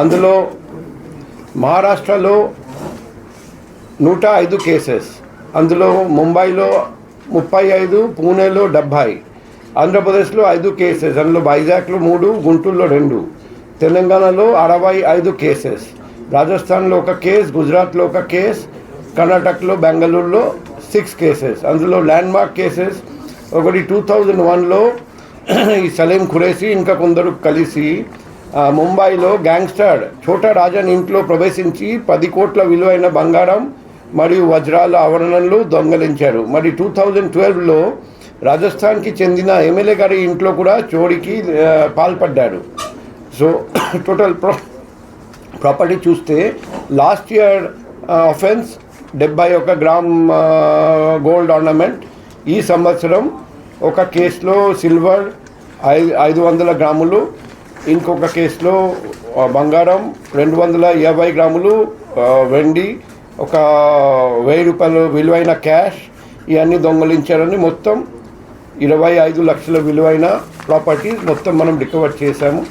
అందులో మహారాష్ట్రలో నూట ఐదు కేసెస్. అందులో ముంబైలో ముప్పై ఐదు పూణేలో డెబ్భై. ఆంధ్రప్రదేశ్లో ఐదు కేసెస్. అందులో వైజాగ్లో మూడు గుంటూరులో రెండు. తెలంగాణలో అరవై ఐదు కేసెస్. రాజస్థాన్లో ఒక కేస్ గుజరాత్లో ఒక కేస్ కర్ణాటకలో బెంగళూరులో సిక్స్ కేసెస్. అందులో ల్యాండ్మార్క్ కేసెస్. ఒకటి టూ థౌజండ్ వన్లో ఈ సలీం ఖురేసి ఇంకా కొందరు కలిసి ముంబైలో గ్యాంగ్స్టర్ ఛోటా రాజన్ ఇంట్లో ప్రవేశించి పది కోట్ల విలువైన బంగారం మరియు వజ్రాల ఆవరణలు దొంగలించారు. మరి టూ థౌజండ్ ట్వెల్వ్లో రాజస్థాన్కి చెందిన ఎమ్మెల్యే గారి ఇంట్లో కూడా చోరీకి పాల్పడ్డారు. సో టోటల్ ప్రో ప్రాపర్టీ చూస్తే లాస్ట్ ఇయర్ అఫెన్స్ డెబ్బై ఒక గ్రామ్ గోల్డ్ ఆర్నమెంట్. ఈ సంవత్సరం ఒక కేసులో సిల్వర్ ఐదు ఐదు వందల గ్రాములు ఇంకొక కేసులో బంగారం రెండు వందల యాభై గ్రాములు వెండి ఒక వెయ్యి రూపాయలు విలువైన క్యాష్ ఇవన్నీ దొంగలించారని మొత్తం ఇరవై ఐదు లక్షల విలువైన ప్రాపర్టీస్ మొత్తం మనం రికవర్ చేశాము.